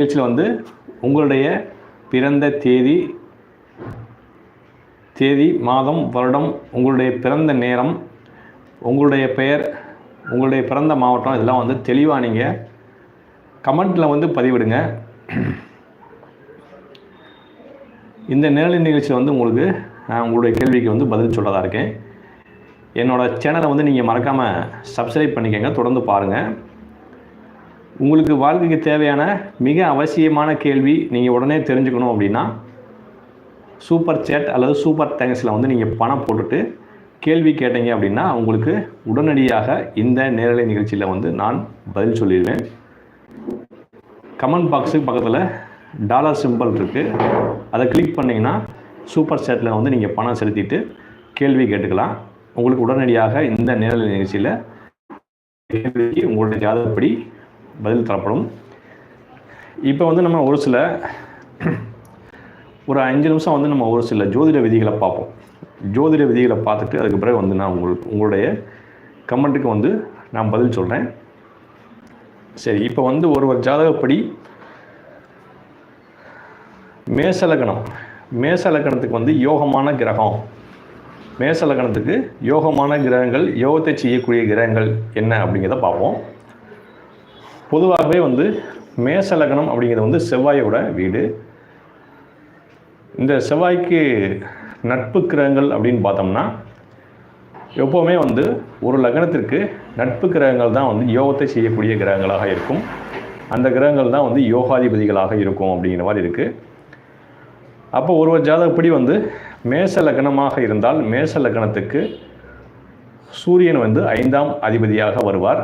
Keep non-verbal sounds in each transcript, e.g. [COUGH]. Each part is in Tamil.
நிகழ்ச்சியில் வந்து உங்களுடைய பிறந்த தேதி தேதி மாதம் வருடம் உங்களுடைய பிறந்த நேரம் உங்களுடைய பெயர் உங்களுடைய பிறந்த மாவட்டம் இதெல்லாம் வந்து தெளிவாக நீங்கள் கமெண்ட்டில் வந்து பதிவிடுங்க. இந்த நேரலை நிகழ்ச்சியில் வந்து உங்களுக்கு நான் உங்களுடைய கேள்விக்கு வந்து பதில் சொல்லதாக இருக்கேன். என்னோடய சேனலை வந்து நீங்கள் மறக்காமல் சப்ஸ்கிரைப் பண்ணிக்கோங்க. தொடர்ந்து பாருங்கள் உங்களுக்கு வாழ்க்கைக்கு தேவையான மிக அவசியமான கேள்வி நீங்கள் உடனே தெரிஞ்சுக்கணும் அப்படின்னா சூப்பர் சேட் அல்லது சூப்பர் தேங்க்ஸில் வந்து நீங்கள் பணம் போட்டுட்டு கேள்வி கேட்டீங்க அப்படின்னா உங்களுக்கு உடனடியாக இந்த நேரலை நிகழ்ச்சியில் வந்து நான் பதில் சொல்லிடுவேன். கமெண்ட் பாக்ஸுக்கு பக்கத்தில் டாலர் சிம்பிள் இருக்குது அதை கிளிக் பண்ணிங்கன்னா சூப்பர் சேட்டில் வந்து நீங்கள் பணம் செலுத்திட்டு கேள்வி கேட்டுக்கலாம். உங்களுக்கு உடனடியாக இந்த நேரலை நிகழ்ச்சியில் கேள்விக்கு உங்களுடைய ஜாதகப்படி பதில் தரப்படும். இப்போ வந்து நம்ம ஒரு சில ஒரு அஞ்சு நிமிஷம் வந்து நம்ம ஒரு சில ஜோதிட விதிகளை பார்ப்போம். ஜோதிட விதிகளை பார்த்துட்டு அதுக்கு பிறகு வந்து நான் உங்களுக்கு உங்களுடைய கமெண்ட்டுக்கு வந்து நான் பதில் சொல்கிறேன் சரி இப்போ வந்து ஒருவர் ஜாதகப்படி மேசலக்கணம் மேசலக்கணத்துக்கு வந்து யோகமான கிரகம். மேசலக்கணத்துக்கு யோகமான கிரகங்கள் யோகத்தை செய்யக்கூடிய கிரகங்கள் என்ன அப்படிங்கிறத பார்ப்போம். பொதுவாகவே வந்து மேசலக்கணம் அப்படிங்கிறது வந்து செவ்வாயோட வீடு. இந்த செவ்வாய்க்கு நட்பு கிரகங்கள் அப்படின்னு பார்த்தோம்னா எப்போவுமே வந்து ஒரு லக்னத்திற்கு நட்பு கிரகங்கள் தான் வந்து யோகத்தை செய்யக்கூடிய கிரகங்களாக இருக்கும். அந்த கிரகங்கள் தான் வந்து யோகாதிபதிகளாக இருக்கும் அப்படிங்கிற மாதிரி இருக்குது அப்போ ஒருவர் ஜாதகப்படி வந்து மேச லக்னமாக இருந்தால் மேச லக்னத்துக்கு சூரியன் வந்து ஐந்தாம் அதிபதியாக வருவார்.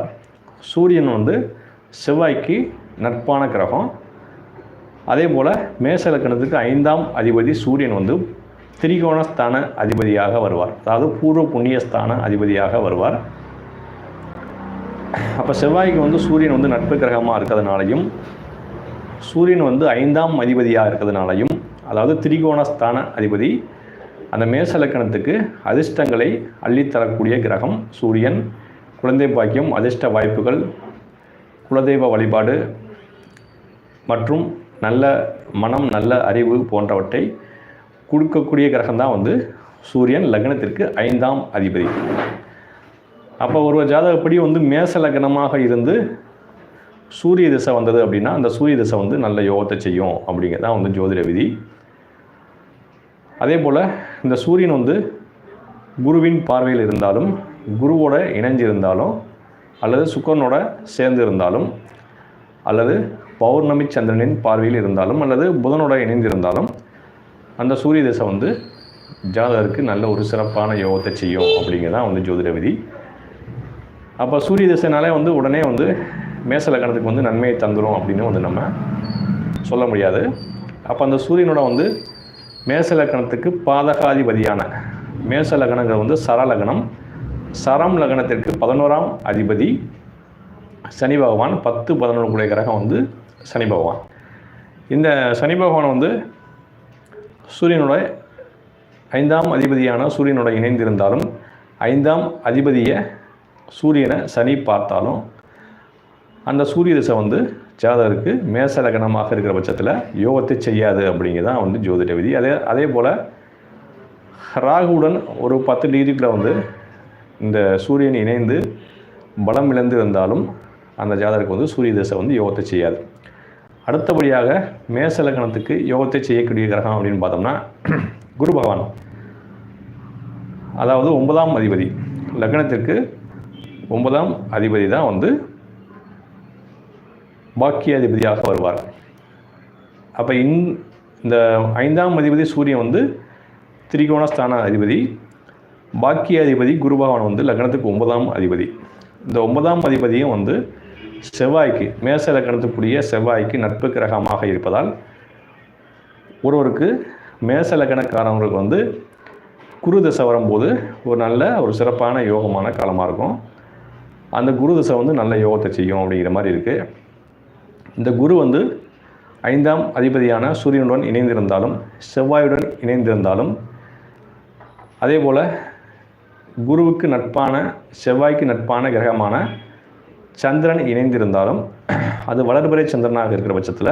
சூரியன் வந்து செவ்வாய்க்கு நட்பான கிரகம். அதே போல் மேச லக்கணத்துக்கு ஐந்தாம் அதிபதி சூரியன் வந்து திரிகோணஸ்தான அதிபதியாக வருவார். அதாவது பூர்வ புண்ணியஸ்தான அதிபதியாக வருவார். அப்போ செவ்வாய்க்கு வந்து சூரியன் வந்து நட்பு கிரகமாக இருக்கிறதுனாலையும் சூரியன் வந்து ஐந்தாம் அதிபதியாக இருக்கிறதுனாலையும் அதாவது திரிகோணஸ்தான அதிபதி அந்த மேசலக்கணத்துக்கு அதிர்ஷ்டங்களை அள்ளித்தரக்கூடிய கிரகம் சூரியன். குழந்தை பாக்கியம் அதிர்ஷ்ட வாய்ப்புகள் குலதெய்வ வழிபாடு மற்றும் நல்ல மனம் நல்ல அறிவு போன்றவற்றை கொடுக்கக்கூடிய கிரகம்தான் வந்து சூரியன் லக்னத்திற்கு ஐந்தாம் அதிபதி. அப்போ ஒரு ஜாதகப்படி வந்து மேச லக்னமாக இருந்து சூரிய திசை வந்தது அப்படின்னா அந்த சூரிய திசை வந்து நல்ல யோகத்தை செய்யும் அப்படிங்கிறது தான் வந்து ஜோதிட விதி. அதே போல் இந்த சூரியன் வந்து குருவின் பார்வையில் இருந்தாலும் குருவோட இணைஞ்சு இருந்தாலும் அல்லது சுக்கரனோட சேர்ந்து இருந்தாலும் அல்லது பௌர்ணமி சந்திரனின் பார்வையில் இருந்தாலும் அல்லது புதனோட இணைந்திருந்தாலும் அந்த சூரிய திசை வந்து ஜாதகருக்கு நல்ல ஒரு சிறப்பான யோகத்தை செய்யும் அப்படிங்கிறதான் வந்து ஜோதிட விதி. அப்போ சூரிய திசைனாலே வந்து உடனே வந்து மேசலக்கணத்துக்கு வந்து நன்மையை தந்துடும் அப்படின்னு வந்து நம்ம சொல்ல முடியாது. அப்போ அந்த சூரியனோட வந்து மேசலக்கணத்துக்கு பாதகாதிபதியான மேசலக்கணங்கிறது வந்து சரலக்கணம் சரம் லக்னத்திற்கு பதினோராம் அதிபதி சனி பகவான் பத்து பதினொன்று கூடிய கிரகம் வந்து சனி பகவான். இந்த சனி பகவான் வந்து சூரியனோட ஐந்தாம் அதிபதியான சூரியனோட இணைந்திருந்தாலும் ஐந்தாம் அதிபதியை சூரியனை சனி பார்த்தாலும் அந்த சூரிய திசை வந்து ஜாதகருக்கு மேச லக்னமாக இருக்கிற பட்சத்தில் யோகத்தை செய்யாது அப்படிங்கிறதான் வந்து ஜோதிட விதி. அதே அதே போல் ராகுவுடன் ஒரு பத்து டிகிரிக்குள்ளே வந்து இந்த சூரியன் இணைந்து பலம் இழந்து வந்தாலும் அந்த ஜாதகருக்கு வந்து சூரிய தசை வந்து யோகத்தை செய்யாது. அடுத்தபடியாக மேச லக்னத்துக்கு யோகத்தை செய்யக்கூடிய கிரகம் அப்படின்னு பார்த்தோம்னா [CLEARS THROAT] குரு பகவான். அதாவது ஒன்பதாம் அதிபதி. லக்னத்திற்கு ஒன்பதாம் அதிபதி தான் வந்து பாக்கிய அதிபதியாக வருவார். அப்போ இந் இந்த ஐந்தாம் அதிபதி சூரியன் வந்து திரிகோணஸ்தான அதிபதி. பாக்கிய அதிபதி குருபகவான் வந்து லக்னத்துக்கு ஒன்பதாம் அதிபதி. இந்த ஒன்பதாம் அதிபதியும் வந்து செவ்வாய்க்கு மேச லக்கணத்துக்குரிய செவ்வாய்க்கு நட்பு கிரகமாக இருப்பதால் ஒருவருக்கு மேச லக்கணக்காரவங்களுக்கு வந்து குரு தசை வரும்போது ஒரு நல்ல ஒரு சிறப்பான யோகமான காலமாக இருக்கும். அந்த குரு தசை வந்து நல்ல யோகத்தை செய்யும் அப்படிங்கிற மாதிரி இருக்குது இந்த குரு வந்து ஐந்தாம் அதிபதியான சூரியனுடன் இணைந்திருந்தாலும் செவ்வாயுடன் இணைந்திருந்தாலும் அதே போல் குருவுக்கு நட்பான செவ்வாய்க்கு நட்பான கிரகமான சந்திரன் இணைந்திருந்தாலும் அது வளர்பிறை சந்திரனாக இருக்கிற பட்சத்தில்